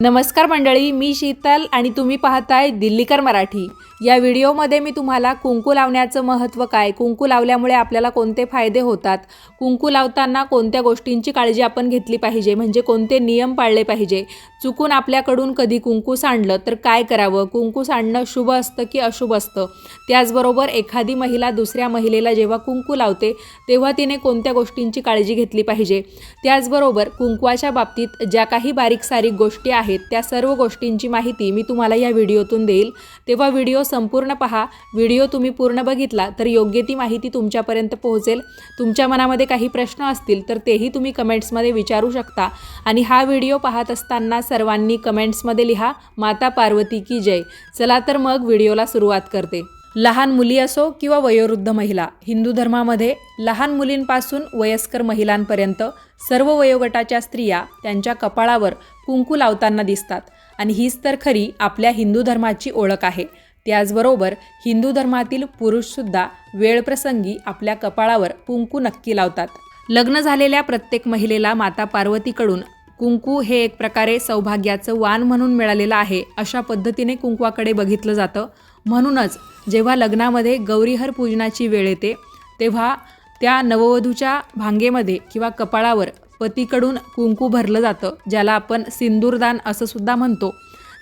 नमस्कार मंडळी मी शीतल आणि तुम्ही पाहताय दिल्लीकर मराठी. या व्हिडिओमध्ये मी तुम्हाला कुंकू लावण्याचं महत्त्व काय? कुंकू लावल्यामुळे आपल्याला कोणते फायदे होतात? कुंकू लावताना कोणत्या गोष्टींची काळजी आपण घेतली पाहिजे? म्हणजे कोणते नियम पाळले पाहिजे? चुकून आपल्याकडून कधी कुंकू सांडलं तर काय करावं? कुंकू सांडणं शुभ असतं की अशुभ असतं? त्याचबरोबर एखादी महिला दुसऱ्या महिलेला जेव्हा कुंकू लावते तेव्हा तिने कोणत्या गोष्टींची काळजी घेतली पाहिजे? त्याचबरोबर कुंकवाच्या बाबतीत ज्या काही बारीक सारीक गोष्टी आहेत त्या सर्व गोष्टींची माहिती मी तुम्हाला या व्हिडिओतून देईल. तेव्हा व्हिडिओ संपूर्ण पहा. व्हिडिओ तुम्ही पूर्ण बघितला तर योग्य ती माहिती तुमच्यापर्यंत पोहोचेल. तुमच्या मनामध्ये काही प्रश्न असतील तर तेही तुम्ही कमेंट्समध्ये विचारू शकता. आणि हा व्हिडिओ पाहत असताना सर्वांनी कमेंट्समध्ये लिहा माता पार्वती की जय. चला तर मग व्हिडिओला सुरुवात करते. लहान मुली असो किंवा वयोवृद्ध महिला हिंदू धर्मामध्ये लहान मुलींपासून वयस्कर महिलांपर्यंत सर्व वयोगटाच्या स्त्रिया त्यांच्या कपाळावर कुंकू लावताना दिसतात. आणि हीच तर खरी आपल्या हिंदू धर्माची ओळख आहे. त्याचबरोबर हिंदू धर्मातील पुरुषसुद्धा वेळप्रसंगी आपल्या कपाळावर कुंकू नक्की लावतात. लग्न झालेल्या प्रत्येक महिलेला माता पार्वतीकडून कुंकू हे एक प्रकारे सौभाग्याचं वाण म्हणून मिळालेलं आहे अशा पद्धतीने कुंकवाकडे बघितलं जातं. म्हणूनच जेव्हा लग्नामध्ये गौरीहर पूजनाची वेळ येते तेव्हा त्या नववधूच्या भांगेमध्ये किंवा कपाळावर पतीकडून कुंकू भरलं जातं ज्याला आपण सिंदूरदान असं सुद्धा म्हणतो.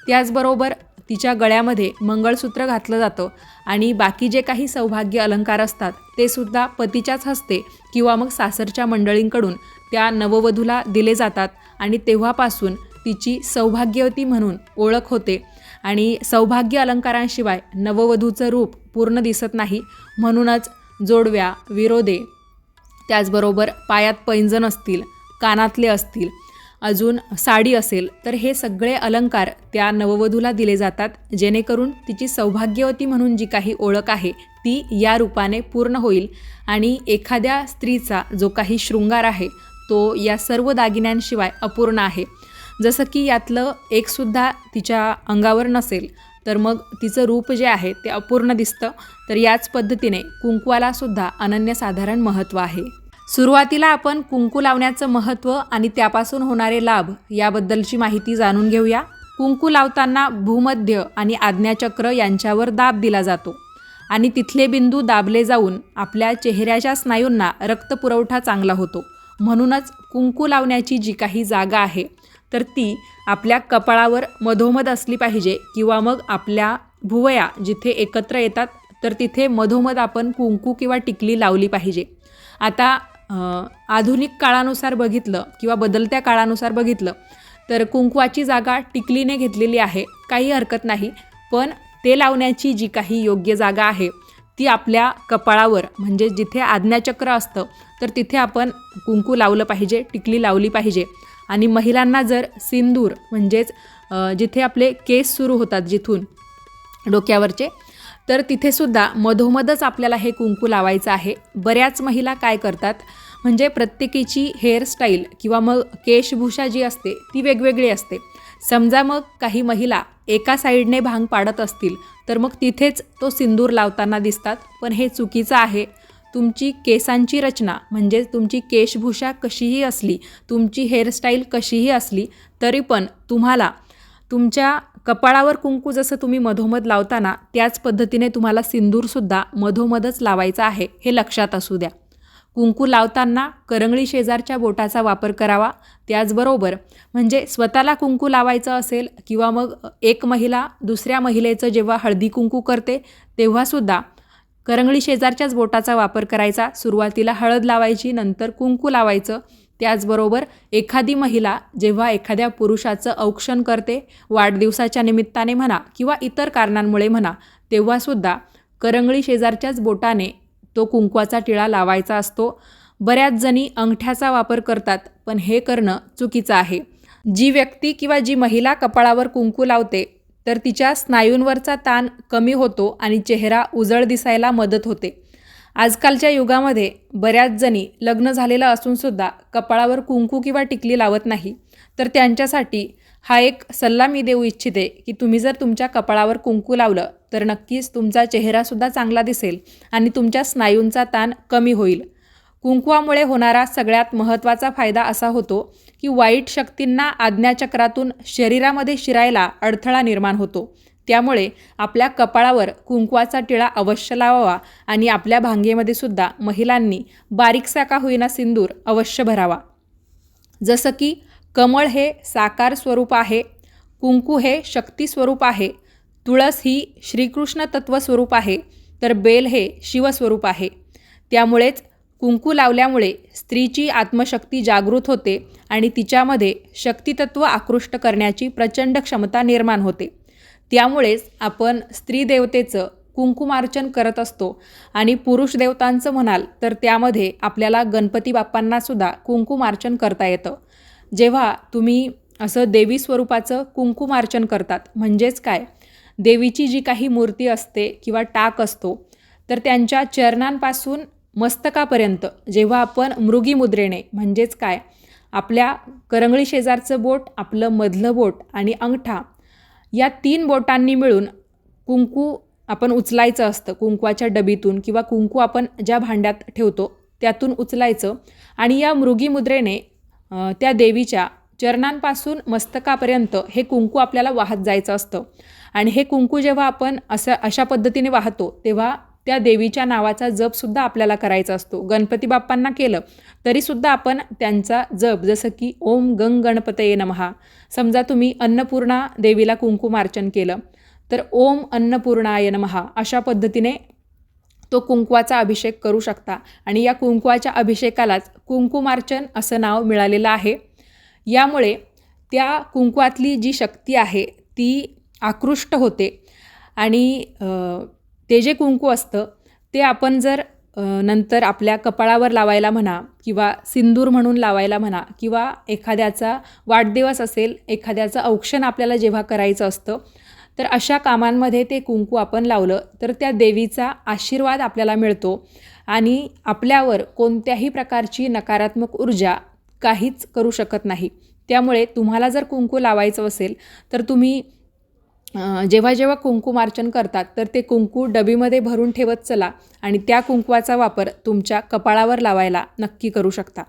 त्याचबरोबर तिच्या गळ्यामध्ये मंगळसूत्र घातलं जातं आणि बाकी जे काही सौभाग्य अलंकार असतात ते सुद्धा पतीच्याच हस्ते किंवा मग सासरच्या मंडळींकडून त्या नववधूला दिले जातात आणि तेव्हापासून तिची सौभाग्यवती म्हणून ओळख होते. आणि सौभाग्य अलंकारांशिवाय नववधूचं रूप पूर्ण दिसत नाही. म्हणूनच जोडव्या विरोधे त्याचबरोबर पायात पैंजण असतील कानातले असतील अजून साडी असेल तर हे सगळे अलंकार त्या नववधूला दिले जातात. जेणेकरून तिची सौभाग्यवती म्हणून जी काही ओळख आहे ती या रूपाने पूर्ण होईल आणि एखाद्या स्त्रीचा जो काही शृंगार आहे तो या सर्व दागिन्यांशिवाय अपूर्ण आहे. जसं की यातलं एकसुद्धा तिच्या अंगावर नसेल तर मग तिचं रूप जे आहे ते अपूर्ण दिसतं. तर याच पद्धतीने कुंकवालासुद्धा अनन्यसाधारण महत्त्व आहे. सुरुवातीला आपण कुंकू लावण्याचं महत्त्व आणि त्यापासून होणारे लाभ याबद्दलची माहिती जाणून घेऊया. कुंकू लावताना भूमध्य आणि आज्ञाचक्र यांच्यावर दाब दिला जातो आणि तिथले बिंदू दाबले जाऊन आपल्या चेहऱ्याच्या स्नायूंना रक्तपुरवठा चांगला होतो. म्हणूनच कुंकू लावण्याची जी काही जागा आहे तर ती आपल्या कपाळावर मधोमध असली पाहिजे किंवा मग आपल्या भुवया जिथे एकत्र येतात तर तिथे मधोमध आपण कुंकू किंवा टिकली लावली पाहिजे. आता आधुनिक काळानुसार बघितलं किंवा बदलत्या काळानुसार बघितलं तर कुंकवाची जागा टिकलीने घेतलेली आहे काही हरकत नाही. पण ते लावण्याची जी काही योग्य जागा आहे ती आपल्या कपाळावर म्हणजे जिथे आज्ञाचक्र असतं तर तिथे आपण कुंकू लावलं पाहिजे टिकली लावली पाहिजे. आणि महिलांना जर सिंदूर म्हणजेच जिथे आपले केस सुरू होतात जिथून डोक्यावरचे तर तिथेसुद्धा मधोमधच आपल्याला हे कुंकू लावायचं आहे. बऱ्याच महिला काय करतात म्हणजे प्रत्येकीची हेअरस्टाईल किंवा मग केशभूषा जी असते ती वेगवेगळी असते. समजा मग काही महिला एका साईडने भांग पाडत असतील तर मग तिथेच तो सिंदूर लावताना दिसतात पण हे चुकीचं आहे. तुमची केसांची रचना म्हणजे तुमची केशभूषा कशीही असली तुमची हेअरस्टाईल कशीही असली तरी पण तुम्हाला तुमच्या कपाळावर कुंकू जसं तुम्ही मधोमध लावताना त्याच पद्धतीने तुम्हाला सिंदूरसुद्धा मधोमधच लावायचा आहे हे लक्षात असू द्या. कुंकू लावताना करंगळी शेजारच्या बोटाचा वापर करावा त्याचबरोबर म्हणजे स्वतःला कुंकू लावायचं असेल किंवा मग एक महिला दुसऱ्या महिलेचं जेव्हा हळदी कुंकू करते तेव्हासुद्धा करंगळी शेजारच्याच बोटाचा वापर करायचा. सुरुवातीला हळद लावायची नंतर कुंकू लावायचं. त्याचबरोबर एखादी महिला जेव्हा एखाद्या पुरुषाचं औक्षण करते वाढदिवसाच्या निमित्ताने म्हणा किंवा इतर कारणांमुळे म्हणा तेव्हासुद्धा करंगळी शेजारच्याच बोटाने तो कुंकवाचा टिळा लावायचा असतो. बऱ्याच जणी अंगठ्याचा वापर करतात पण हे करणं चुकीचं आहे. जी व्यक्ती किंवा जी महिला कपाळावर कुंकू लावते तर तिच्या स्नायूंवरचा ताण कमी होतो आणि चेहरा उजळ दिसायला मदत होते. आजकालच्या युगामध्ये बऱ्याच जणी लग्न झालेलं असूनसुद्धा कपाळावर कुंकू किंवा टिकली लावत नाही. तर त्यांच्यासाठी हा एक सल्ला मी देऊ इच्छिते की तुम्ही जर तुमच्या कपाळावर कुंकू लावलं तर नक्कीच तुमचा चेहरासुद्धा चांगला दिसेल आणि तुमच्या स्नायूंचा ताण कमी होईल. कुंकवामुळे होणारा सगळ्यात महत्त्वाचा फायदा असा होतो की वाईट शक्तींना आज्ञाचक्रातून शरीरामध्ये शिरायला अडथळा निर्माण होतो. त्यामुळे आपल्या कपाळावर कुंकवाचा टिळा अवश्य लावावा आणि आपल्या भांगेमध्ये सुद्धा महिलांनी बारीकसा का होईना सिंदूर अवश्य भरावा. जसं की कमळ हे साकार स्वरूप आहे कुंकू हे शक्ती स्वरूप आहे तुळस ही श्रीकृष्ण तत्व स्वरूप आहे तर बेल हे शिवस्वरूप आहे. त्यामुळेच कुंकू लावल्यामुळे स्त्रीची आत्मशक्ती जागृत होते आणि तिच्यामध्ये शक्तितत्व आकृष्ट करण्याची प्रचंड क्षमता निर्माण होते. त्यामुळेच आपण स्त्री देवतेचं कुंकुमार्चन करत असतो आणि पुरुष देवतांचं म्हणाल तर त्यामध्ये आपल्याला गणपती बाप्पांनासुद्धा कुंकुमार्चन करता येतं. जेव्हा तुम्ही असं देवी स्वरूपाचं कुंकुमार्चन करतात म्हणजेच काय? देवीची जी काही मूर्ती असते किंवा टाक असतो तर त्यांच्या चरणांपासून मस्तकापर्यंत जेव्हा आपण मृगी मुद्रेने म्हणजेच काय? आपल्या करंगळी शेजारचं बोट आपलं मधलं बोट आणि अंगठा या तीन बोटांनी मिळून कुंकू आपण उचलायचं असतं. कुंकवाच्या डबीतून किंवा कुंकू आपण ज्या भांड्यात ठेवतो त्यातून उचलायचं. आणि या मृगी मुद्रेने त्या देवीच्या चरणांपासून मस्तकापर्यंत हे कुंकू आपल्याला वाहत जायचं असतं. आणि हे कुंकू जेव्हा आपण असं अशा पद्धतीने वाहतो तेव्हा त्या देवीच्या नावाचा जपसुद्धा आपल्याला करायचा असतो. गणपती बाप्पांना केलं तरीसुद्धा आपण त्यांचा जप जसं की ओम गंग गणपतये नमहा समजा तुम्ही अन्नपूर्णा देवीला कुंकुमार्चन केलं तर ओम अन्नपूर्णाय नमहा अशा पद्धतीने तो कुंकवाचा अभिषेक करू शकता. आणि या कुंकवाच्या अभिषेकालाच कुंकुमार्चन असं नाव मिळालेलं आहे. यामुळे त्या कुंकवातली जी शक्ती आहे ती आकृष्ट होते. आणि ते जे कुंकू असतं ते आपण जर नंतर आपल्या कपाळावर लावायला म्हणा किंवा सिंदूर म्हणून लावायला म्हणा किंवा एखाद्याचा वाढदिवस असेल एखाद्याचं औक्षण आपल्याला जेव्हा करायचं असतं तर अशा कामांमध्ये ते कुंकू आपण लावलं तर त्या देवीचा आशीर्वाद आपल्याला मिळतो आणि आपल्यावर कोणत्याही प्रकारची नकारात्मक ऊर्जा काहीच करू शकत नाही. त्यामुळे तुम्हाला जर कुंकू लावायचं असेल तर तुम्ही जेव्हा जेव्हा कुंकुमार्चन करतात तर ते कुंकू डबीमध्ये भरून ठेवत चला आणि त्या कुंकवाचा वापर तुमच्या कपाळावर लावायला नक्की करू शकता.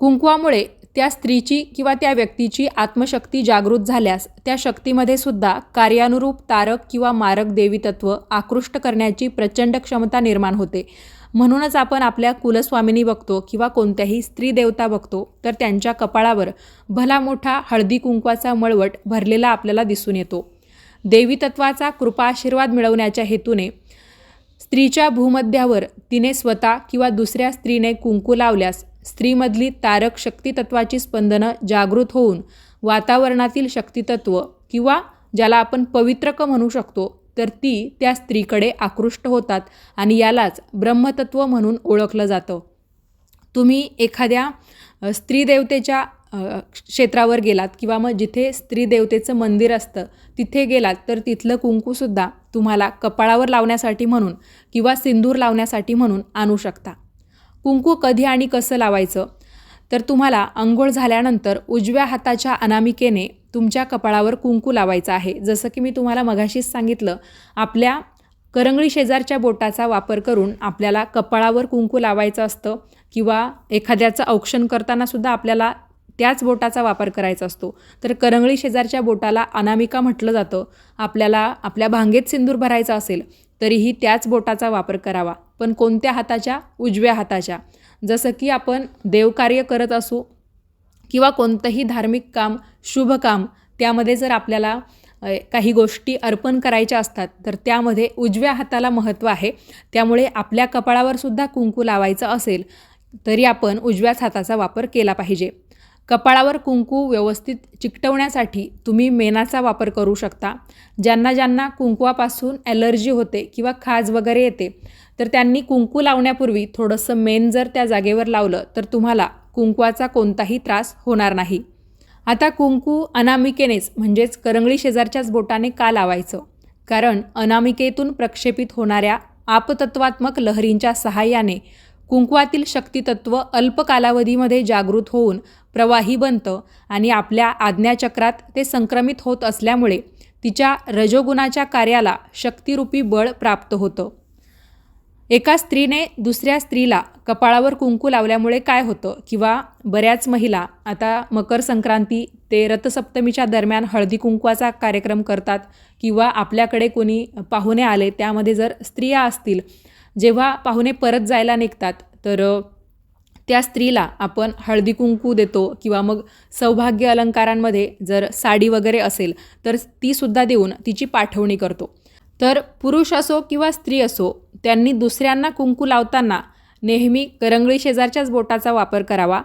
कुंकवामुळे त्या स्त्रीची किंवा त्या व्यक्तीची आत्मशक्ती जागृत झाल्यास त्या शक्तीमध्ये सुद्धा कार्यानुरूप तारक किंवा मारक देवीतत्व आकृष्ट करण्याची प्रचंड क्षमता निर्माण होते. म्हणूनच आपण आपल्या कुलस्वामिनी बघतो किंवा कोणत्याही स्त्री देवता बघतो तर त्यांच्या कपाळावर भला मोठा हळदी कुंकवाचा मळवट भरलेला आपल्याला दिसून येतो. देवी तत्वाचा कृपाशीर्वाद मिळवण्याच्या हेतूने स्त्रीच्या भूमध्यावर तिने स्वतः किंवा दुसऱ्या स्त्रीने कुंकू लावल्यास स्त्रीमधली तारक शक्तितत्वाची स्पंदनं जागृत होऊन वातावरणातील शक्तितत्व किंवा ज्याला आपण पवित्रक म्हणू शकतो तर ती त्या स्त्रीकडे आकृष्ट होतात आणि यालाच ब्रह्मतत्व म्हणून ओळखलं जातं. तुम्ही एखाद्या स्त्रीदेवतेच्या क्षेत्रावर गेलात किंवा मग जिथे स्त्री देवतेचं मंदिर असतं तिथे गेलात तर तिथलं कुंकूसुद्धा तुम्हाला कपाळावर लावण्यासाठी म्हणून किंवा सिंदूर लावण्यासाठी म्हणून आणू शकता. कुंकू कधी आणि कसं लावायचं? तर तुम्हाला अंघोळ झाल्यानंतर उजव्या हाताच्या अनामिकेने तुमच्या कपाळावर कुंकू लावायचं आहे. जसं की मी तुम्हाला मघाशीच सांगितलं आपल्या करंगळी शेजारच्या बोटाचा वापर करून आपल्याला कपाळावर कुंकू लावायचं असतं किंवा एखाद्याचं औक्षण करतानासुद्धा आपल्याला त्याच बोटाचा वापर करायचा असतो. तर करंगळी शेजारच्या बोटाला अनामिका म्हटलं जातं. आपल्याला आपल्या भांगेत सिंदूर भरायचा असेल तरीही त्याच बोटाचा वापर करावा. पण कोणत्या हाताच्या? उजव्या हाताच्या. जसं की आपण देवकार्य करत असू किंवा कोणतंही धार्मिक काम शुभ काम त्यामध्ये जर आपल्याला काही गोष्टी अर्पण करायच्या असतात तर त्यामध्ये उजव्या हाताला महत्त्व आहे. त्यामुळे आपल्या कपाळावर सुद्धा कुंकू लावायचं असेल तरी आपण उजव्याच हाताचा वापर केला पाहिजे. कपाळावर कुंकू व्यवस्थित चिकटवण्यासाठी तुम्ही मेणाचा वापर करू शकता. ज्यांना ज्यांना कुंकवापासून ॲलर्जी होते किंवा खाज वगैरे येते तर त्यांनी कुंकू लावण्यापूर्वी थोडंसं मेन जर त्या जागेवर लावलं तर तुम्हाला कुंकवाचा कोणताही त्रास होणार नाही. आता कुंकू अनामिकेनेच म्हणजेच करंगळी शेजारच्याच बोटाने का लावायचं? कारण अनामिकेतून प्रक्षेपित होणाऱ्या आपतत्वात्मक लहरींच्या सहाय्याने कुंकवातील शक्तितत्व अल्प कालावधीमध्ये जागृत होऊन प्रवाही बनतं आणि आपल्या आज्ञाचक्रात ते संक्रमित होत असल्यामुळे तिच्या रजोगुणाच्या कार्याला शक्तिरूपी बळ प्राप्त होतं. एका स्त्रीने दुसऱ्या स्त्रीला कपाळावर कुंकू लावल्यामुळे काय होतं किंवा बऱ्याच महिला आता मकर संक्रांती ते रथसप्तमीच्या दरम्यान हळदी कुंकवाचा कार्यक्रम करतात किंवा आपल्याकडे कोणी पाहुणे आले त्यामध्ये जर स्त्रिया असतील जेव्हा पाहुणे परत जायला निघतात तर त्या स्त्रीला आपण हळदी कुंकू देतो किंवा मग सौभाग्य अलंकारांमध्ये जर साडी वगैरे असेल तर तीसुद्धा देऊन तिची पाठवणी करतो. तर पुरुष असो किंवा स्त्री असो त्यांनी दुसऱ्यांना कुंकू लावताना नेहमी करंगळी शेजारच्याच बोटाचा वापर करावा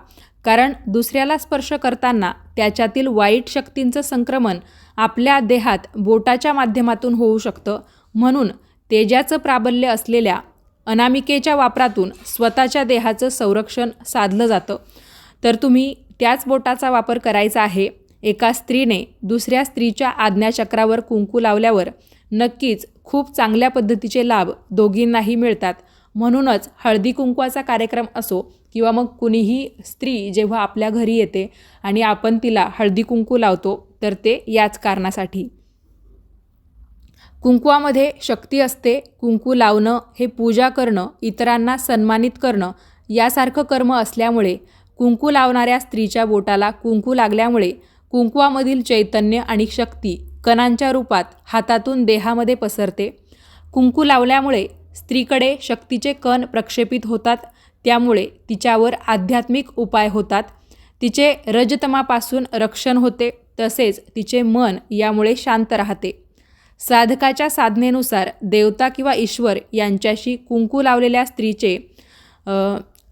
कारण दुसऱ्याला स्पर्श करताना त्याच्यातील वाईट शक्तींचं संक्रमण आपल्या देहात बोटाच्या माध्यमातून होऊ शकतं. म्हणून तेजाचं प्राबल्य असलेल्या अनामिकेच्या वापरातून स्वतःच्या देहाचं संरक्षण साधलं जातं. तर तुम्ही त्याच बोटाचा वापर करायचा आहे. एका स्त्रीने दुसऱ्या स्त्रीच्या आज्ञाचक्रावर कुंकू लावल्यावर नक्कीच खूप चांगल्या पद्धतीचे लाभ दोघींनाही मिळतात. म्हणूनच हळदी कुंकवाचा कार्यक्रम असो किंवा मग कुणीही स्त्री जेव्हा आपल्या घरी येते आणि आपण तिला हळदी कुंकू लावतो तर ते याच कारणासाठी. कुंकवामध्ये शक्ती असते कुंकू लावणं हे पूजा करणं इतरांना सन्मानित करणं यासारखं कर्म असल्यामुळे कुंकू लावणाऱ्या स्त्रीच्या बोटाला कुंकू लागल्यामुळे कुंकवामधील चैतन्य आणि शक्ती कणांच्या रूपात हातातून देहामध्ये पसरते. कुंकू लावल्यामुळे स्त्रीकडे शक्तीचे कण प्रक्षेपित होतात त्यामुळे तिच्यावर आध्यात्मिक उपाय होतात. तिचे रजतमापासून रक्षण होते तसेच तिचे मन यामुळे शांत राहते. साधकाच्या साधनेनुसार देवता किंवा ईश्वर यांच्याशी कुंकू लावलेल्या स्त्रीचे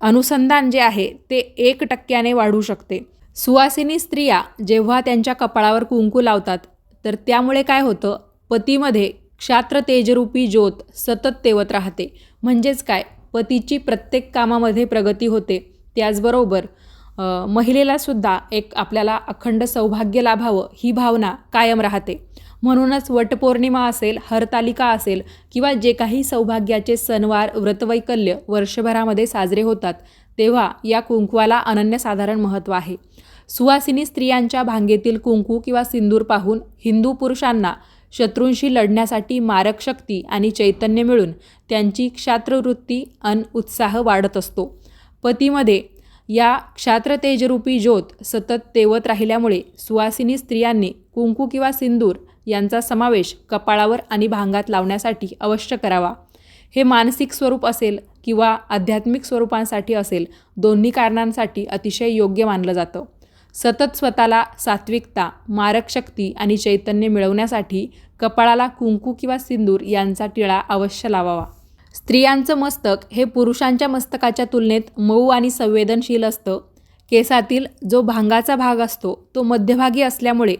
अनुसंधान जे आहे ते एक टक्क्याने वाढू शकते. सुवासिनी स्त्रिया जेव्हा त्यांच्या कपाळावर कुंकू लावतात तर त्यामुळे काय होतं? पतीमध्ये क्षात्र तेजरूपी ज्योत सतत तेवत राहते. म्हणजेच काय? पतीची प्रत्येक कामामध्ये प्रगती होते. त्याचबरोबर महिलेलासुद्धा एक आपल्याला अखंड सौभाग्य लाभावं ही भावना कायम राहते. म्हणूनच वटपौर्णिमा असेल हरतालिका असेल किंवा जे काही सौभाग्याचे सणवार व्रतवैकल्य वर्षभरामध्ये साजरे होतात तेव्हा या कुंकवाला अनन्यसाधारण महत्त्व आहे. सुवासिनी स्त्रियांच्या भांगेतील कुंकू किंवा सिंदूर पाहून हिंदू पुरुषांना शत्रूंशी लढण्यासाठी मारक शक्ती आणि चैतन्य मिळून त्यांची क्षात्रवृत्ती अन उत्साह वाढत असतो. पतीमध्ये या क्षात्रतेजरूपी ज्योत सतत तेवत राहिल्यामुळे सुवासिनी स्त्रियांनी कुंकू किंवा सिंदूर यांचा समावेश कपाळावर आणि भांगात लावण्यासाठी अवश्य करावा. हे मानसिक स्वरूप असेल किंवा आध्यात्मिक स्वरूपांसाठी असेल दोन्ही कारणांसाठी अतिशय योग्य मानलं जातं. सतत स्वतःला सात्विकता मारक शक्ती आणि चैतन्य मिळवण्यासाठी कपाळाला कुंकू किंवा सिंदूर यांचा टिळा अवश्य लावावा. स्त्रियांचं मस्तक हे पुरुषांच्या मस्तकाच्या तुलनेत मऊ आणि संवेदनशील असतं. केसातील जो भांगाचा भाग असतो तो मध्यभागी असल्यामुळे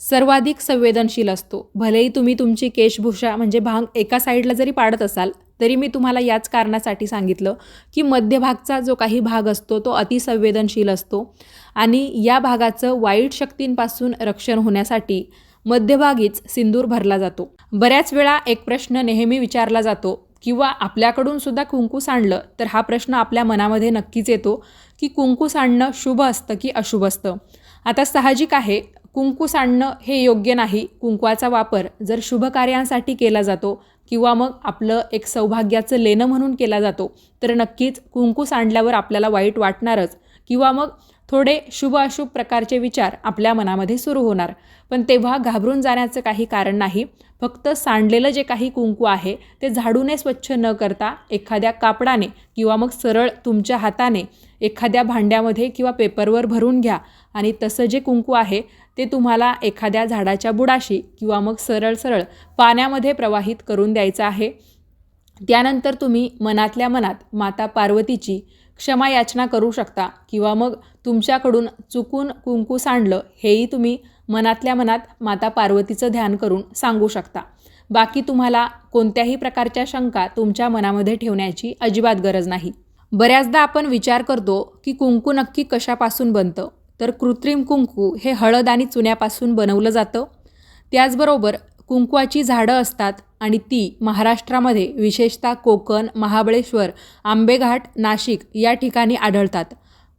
सर्वाधिक संवेदनशील असतो. भलेही तुम्ही तुमची केशभूषा म्हणजे भांग एका साईडला जरी पाडत असाल तरी मी तुम्हाला याच कारणासाठी सांगितलं की मध्यभागचा जो काही भाग असतो तो अतिसंवेदनशील असतो. आणि या भागाचं वाईट शक्तींपासून रक्षण होण्यासाठी मध्यभागीच सिंदूर भरला जातो. बऱ्याच वेळा एक प्रश्न नेहमी विचारला जातो किंवा आपल्याकडून सुद्धा कुंकू सांडलं तर हा प्रश्न आपल्या मनामध्ये नक्कीच येतो की कुंकू सांडणं शुभ असतं की अशुभ असतं. आता साहजिक आहे कुंकू सांडणं हे योग्य नाही. कुंकवाचा वापर जर शुभ कार्यांसाठी केला जातो किंवा मग आपलं एक सौभाग्याचं लेणं म्हणून केला जातो तर नक्कीच कुंकू सांडल्यावर आपल्याला वाईट वाटणारच किंवा मग थोडे शुभ अशुभ प्रकारचे विचार आपल्या मनामध्ये सुरू होणार. पण तेव्हा घाबरून जाण्याचं काही कारण नाही. फक्त सांडलेलं जे काही कुंकू आहे ते झाडूने स्वच्छ न करता एखाद्या कापडाने किंवा मग सरळ तुमच्या हाताने एखाद्या भांड्यामध्ये किंवा पेपरवर भरून घ्या आणि तसं जे कुंकू आहे ते तुम्हाला एखाद्या झाडाच्या बुडाशी किंवा मग सरळ सरळ पाण्यामध्ये प्रवाहित करून द्यायचं आहे. त्यानंतर तुम्ही मनातल्या मनात माता पार्वतीची क्षमा याचना करू शकता किंवा मग तुमच्याकडून चुकून कुंकू सांडलं हेही तुम्ही मनातल्या मनात माता पार्वतीचं ध्यान करून सांगू शकता. बाकी तुम्हाला कोणत्याही प्रकारच्या शंका तुमच्या मनामध्ये ठेवण्याची अजिबात गरज नाही. बऱ्याचदा आपण विचार करतो की कुंकू नक्की कशापासून बनतं? तर कृत्रिम कुंकू हे हळद आणि चुन्यापासून बनवलं जातं. त्याचबरोबर कुंकवाची झाडं असतात आणि ती महाराष्ट्रामध्ये विशेषतः कोकण महाबळेश्वर आंबेघाट नाशिक या ठिकाणी आढळतात.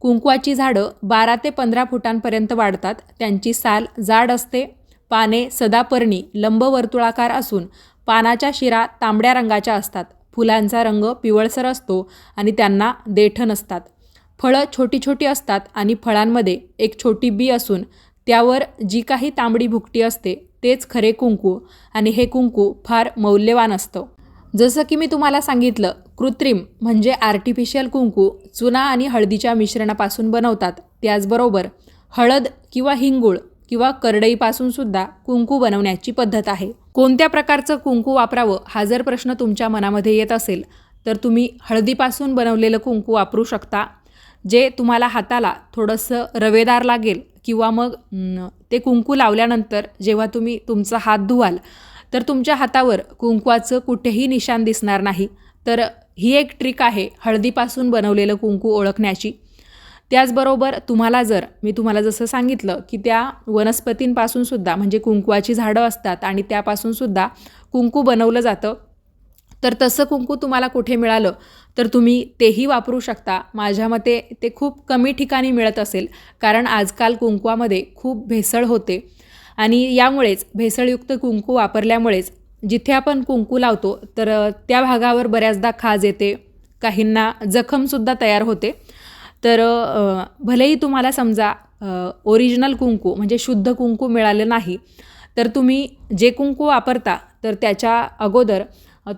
कुंकवाची झाडं बारा ते पंधरा फुटांपर्यंत वाढतात. त्यांची साल जाड असते. पाने सदापर्णी लंबवर्तुळाकार असून पानाच्या शिरा तांबड्या रंगाच्या असतात. फुलांचा रंग पिवळसर असतो आणि त्यांना देठ नसतात. फळं छोटी छोटी असतात आणि फळांमध्ये एक छोटी बी असून त्यावर जी काही तांबडी भुकटी असते तेच खरे कुंकू. आणि हे कुंकू फार मौल्यवान असतं. जसं की मी तुम्हाला सांगितलं कृत्रिम म्हणजे आर्टिफिशियल कुंकू चुना आणि हळदीच्या मिश्रणापासून बनवतात. त्याचबरोबर हळद किंवा हिंगूळ किंवा करडईपासून सुद्धा कुंकू बनवण्याची पद्धत आहे. कोणत्या प्रकारचं कुंकू वापरावं हा जर प्रश्न तुमच्या मनामध्ये येत असेल तर तुम्ही हळदीपासून बनवलेलं कुंकू वापरू शकता जे तुम्हाला हाताला थोडंसं रवेदार लागेल किंवा मग ते कुंकू लावल्यानंतर जेव्हा तुम्ही तुमचा हात धुवाल तर तुमच्या हातावर कुंकवाचं कुठेही निशाण दिसणार नाही. तर ही एक ट्रिक आहे हळदीपासून बनवलेलं कुंकू ओळखण्याची. त्याचबरोबर तुम्हाला जर मी तुम्हाला जसं सांगितलं की त्या वनस्पतींपासून सुद्धा म्हणजे कुंकवाची झाडं असतात आणि त्यापासून सुद्धा कुंकू बनवलं जातं. तर तसं कुंकू तुम्हाला कुठे मिळालं तर तुम्ही तेही वापरू शकता. माझ्या मते ते खूप कमी ठिकाणी मिळत असेल कारण आजकाल कुंकवामध्ये खूप भेसळ होते. आणि यामुळेच भेसळयुक्त कुंकू वापरल्यामुळेच जिथे आपण कुंकू लावतो तर त्या भागावर बऱ्याचदा खाज येते. काहींना जखमसुद्धा तयार होते. तर भलेही तुम्हाला समजा ओरिजिनल कुंकू म्हणजे शुद्ध कुंकू मिळालं नाही तर तुम्ही जे कुंकू वापरता तर त्याच्या अगोदर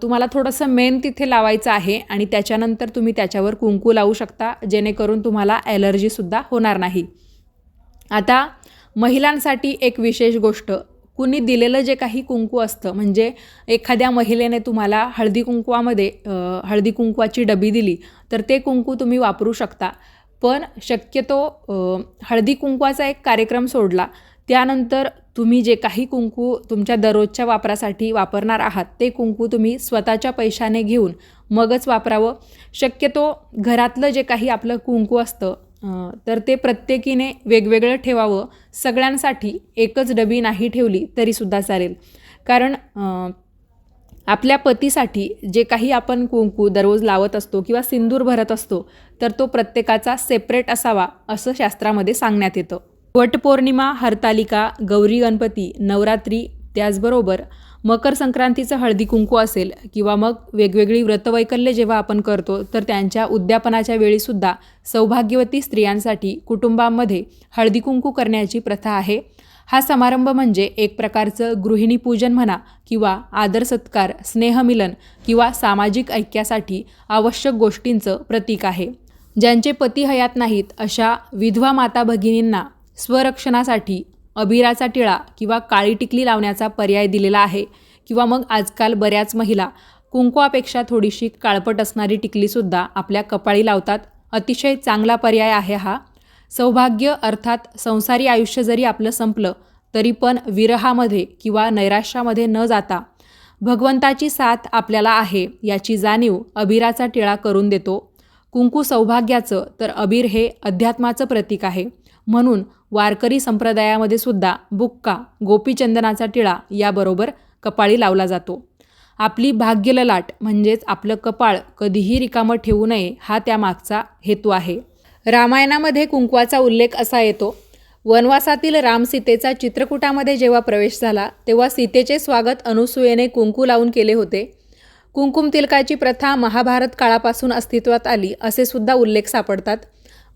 तुम्हाला थोडंसं मेन तिथे लावायचं आहे आणि त्याच्यानंतर तुम्ही त्याच्यावर कुंकू लावू शकता जेणेकरून तुम्हाला ॲलर्जीसुद्धा होणार नाही. आता महिलांसाठी एक विशेष गोष्ट. कुणी दिलेलं जे काही कुंकू असतं म्हणजे एखाद्या महिलेने तुम्हाला हळदी कुंकवामध्ये हळदी कुंकवाची डबी दिली तर ते कुंकू तुम्ही वापरू शकता. पण शक्यतो हळदी कुंकवाचा एक कार्यक्रम सोडला त्यानंतर तुम्ही जे काही कुंकू तुमच्या दररोजच्या वापरासाठी वापरणार आहात ते कुंकू तुम्ही स्वतःच्या पैशाने घेऊन मगच वापरावं. शक्यतो घरातलं जे काही आपलं कुंकू असतं तर ते प्रत्येकीने वेगवेगळं ठेवावं. सगळ्यांसाठी एकच डबी नाही ठेवली तरीसुद्धा चालेल. कारण आपल्या पतीसाठी जे काही आपण कुंकू दररोज लावत असतो किंवा सिंदूर भरत असतो तर तो प्रत्येकाचा सेपरेट असावा असं शास्त्रामध्ये सांगण्यात येतं. वटपौर्णिमा हरतालिका गौरी गणपती नवरात्री त्याचबरोबर मकर संक्रांतीचं हळदी कुंकू असेल किंवा मग वेगवेगळी व्रतवैकल्य जेव्हा आपण करतो तर त्यांच्या उद्यापनाच्या वेळीसुद्धा सौभाग्यवती स्त्रियांसाठी कुटुंबामध्ये हळदी कुंकू करण्याची प्रथा आहे. हा समारंभ म्हणजे एक प्रकारचं गृहिणी पूजन म्हणा किंवा आदर सत्कार स्नेहमिलन किंवा सामाजिक ऐक्यासाठी आवश्यक गोष्टींचं प्रतीक आहे. ज्यांचे पती हयात नाहीत अशा विधवा माता भगिनींना स्वरक्षणासाठी अबिराचा टिळा किंवा काळी टिकली लावण्याचा पर्याय दिलेला आहे किंवा मग आजकाल बऱ्याच महिला कुंकवापेक्षा थोडीशी काळपट असणारी टिकलीसुद्धा आपल्या कपाळी लावतात. अतिशय चांगला पर्याय आहे हा. सौभाग्य अर्थात संसारी आयुष्य जरी आपलं संपलं तरी पण विरहामध्ये किंवा नैराश्यामध्ये न जाता भगवंताची साथ आपल्याला आहे याची जाणीव अबिराचा टिळा करून देतो. कुंकू सौभाग्याचं तर अबीर हे अध्यात्माचं प्रतीक आहे. म्हणून वारकरी संप्रदायामध्ये सुद्धा बुक्का गोपीचंदनाचा टिळा याबरोबर कपाळी लावला जातो. आपली भाग्यललाट म्हणजेच आपलं कपाळ कधीही रिकामं ठेवू नये हा त्यामागचा हेतू आहे. रामायणामध्ये कुंकवाचा उल्लेख असा येतो वनवासातील राम सीतेचा चित्रकूटामध्ये जेव्हा प्रवेश झाला तेव्हा सीतेचे स्वागत अनुसूयेने कुंकू लावून केले होते. कुंकुम तिलकाची प्रथा महाभारत काळापासून अस्तित्वात आली असे सुद्धा उल्लेख सापडतात.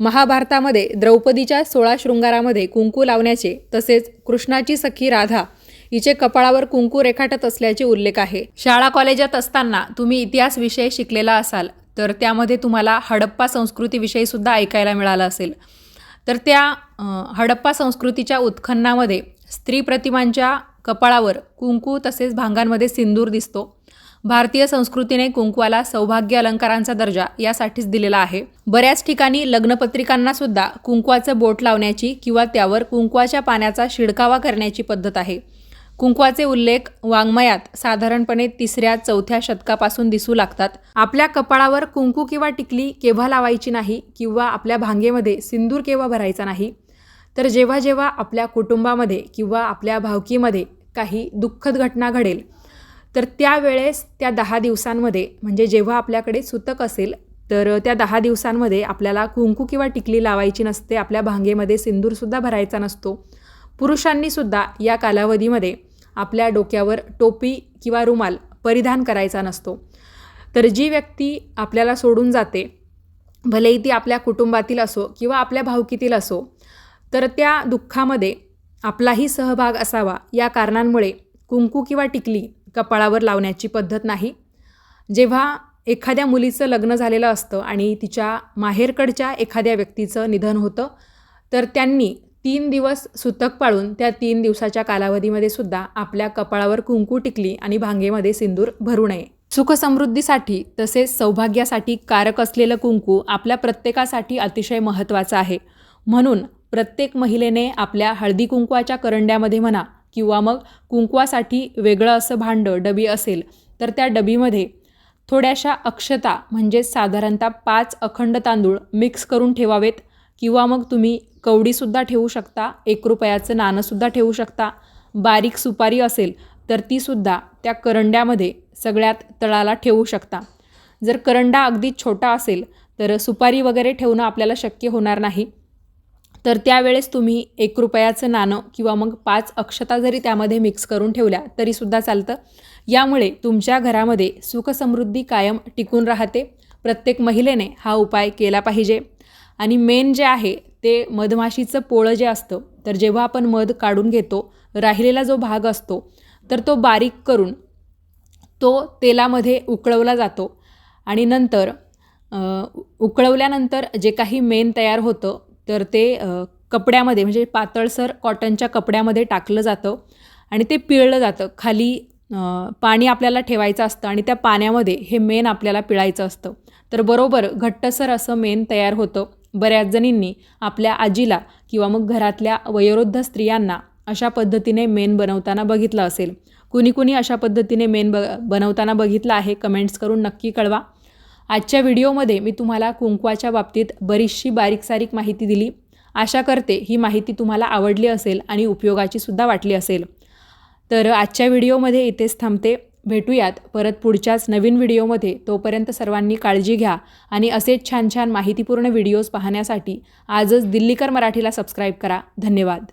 महाभारतामध्ये द्रौपदीच्या सोळा शृंगारामध्ये कुंकू लावण्याचे तसेच कृष्णाची सखी राधा हिचे कपाळावर कुंकू रेखाटत असल्याचे उल्लेख आहे. शाळा कॉलेजात असताना तुम्ही इतिहास विषय शिकलेला असाल तर त्यामध्ये तुम्हाला हडप्पा संस्कृतीविषयी सुद्धा ऐकायला मिळालं असेल. तर त्या हडप्पा संस्कृतीच्या उत्खननामध्ये स्त्री प्रतिमांच्या कपाळावर कुंकू तसेच भांगांमध्ये सिंदूर दिसतो. भारतीय संस्कृतीने कुंकवाला सौभाग्य अलंकारांचा दर्जा यासाठीच दिलेला आहे. बऱ्याच ठिकाणी लग्नपत्रिकांना सुद्धा कुंकवाचं बोट लावण्याची किंवा त्यावर कुंकवाच्या पाण्याचा शिडकावा करण्याची पद्धत आहे. कुंकवाचे उल्लेख वाङ्मयात साधारणपणे तिसऱ्या चौथ्या शतकापासून दिसू लागतात. आपल्या कपाळावर कुंकू किंवा टिकली केव्हा लावायची नाही किंवा आपल्या भांगेमध्ये सिंदूर केव्हा भरायचा नाही? तर जेव्हा जेव्हा आपल्या कुटुंबामध्ये किंवा आपल्या भावकीमध्ये काही दुःखद घटना घडेल तर त्यावेळेस त्या दहा दिवसांमध्ये म्हणजे जेव्हा आपल्याकडे सुतक असेल तर त्या दहा दिवसांमध्ये आपल्याला कुंकू किंवा टिकली लावायची नसते आपल्या भांगेमध्ये सिंदूरसुद्धा भरायचा नसतो. पुरुषांनीसुद्धा या कालावधीमध्ये आपल्या डोक्यावर टोपी किंवा रुमाल परिधान करायचा नसतो. तर जी व्यक्ती आपल्याला सोडून जाते भलेही ती आपल्या कुटुंबातील असो किंवा आपल्या भावकीतील असो तर त्या दुःखामध्ये आपलाही सहभाग असावा या कारणांमुळे कुंकू किंवा टिकली कपाळावर लावण्याची पद्धत नाही. जेव्हा एखाद्या मुलीचं लग्न झालेलं असतं आणि तिच्या माहेरकडच्या एखाद्या व्यक्तीचं निधन होतं तर त्यांनी तीन दिवस सुतक पाळून त्या तीन दिवसाच्या कालावधीमध्ये सुद्धा आपल्या कपाळावर कुंकू टिकली आणि भांगेमध्ये सिंदूर भरू नये. सुखसमृद्धीसाठी तसेच सौभाग्यासाठी कारक असलेलं कुंकू आपल्या प्रत्येकासाठी अतिशय महत्त्वाचं आहे. म्हणून प्रत्येक महिलेने आपल्या हळदी कुंकवाच्या करंड्यामध्ये म्हणा किंवा मग कुंकवासाठी वेगळं असं भांडं डबी असेल तर त्या डबीमध्ये थोड्याशा अक्षता म्हणजे साधारणतः पाच अखंड तांदूळ मिक्स करून ठेवावेत किंवा मग तुम्ही कवडीसुद्धा ठेवू शकता एक रुपयाचं नाणंसुद्धा ठेवू शकता. बारीक सुपारी असेल तर तीसुद्धा त्या करंड्यामध्ये सगळ्यात तळाला ठेवू शकता. जर करंडा अगदी छोटा असेल तर सुपारी वगैरे ठेवणं आपल्याला शक्य होणार नाही. तर त्यावेळेस तुम्ही एक रुपयाचं नाणं किंवा मग पाच अक्षता जरी त्यामध्ये मिक्स करून ठेवल्या तरीसुद्धा चालतं. यामुळे तुमच्या घरामध्ये सुखसमृद्धी कायम टिकून राहते. प्रत्येक महिलेने हा उपाय केला पाहिजे. आणि मेन जे आहे ते मधमाशीचं पोळं जे असतं तर जेव्हा आपण मध काढून घेतो राहिलेला जो भाग असतो तर तो बारीक करून तो तेलामध्ये उकळवला जातो. आणि नंतर उकळवल्यानंतर जे काही मेन तयार होतं तर ते कपड्यामध्ये म्हणजे पातळसर कॉटनच्या कपड्यामध्ये टाकलं जातं आणि ते पिळलं जातं. खाली पाणी आपल्याला ठेवायचं असतं आणि त्या पाण्यामध्ये हे मेन आपल्याला पिळायचं असतं. तर बरोबर घट्टसर असं मेन तयार होतं बऱ्याच जणींनी आपल्या आजीला किंवा मग घरातल्या वयोवृद्ध स्त्रियांना अशा पद्धतीने मेन बनवताना बघितलं असेल. कुणी कुणी अशा पद्धतीने मेन ब बनवताना बघितलं आहे? कमेंट्स करून नक्की कळवा. आजच्या व्हिडिओमध्ये मी तुम्हाला कुंकवाच्या बाबतीत बरीचशी बारीक सारीक माहिती दिली. आशा करते ही माहिती तुम्हाला आवडली असेल आणि उपयोगाची सुद्धा वाटली असेल. तर आजच्या व्हिडिओमध्ये इथेच थांबते. भेटूयात परत पुढच्याच नवीन व्हिडिओमध्ये. तोपर्यंत सर्वांनी काळजी घ्या आणि असेच छान छान माहितीपूर्ण व्हिडिओज पाहण्यासाठी आजच दिल्लीकर मराठीला सबस्क्राईब करा. धन्यवाद.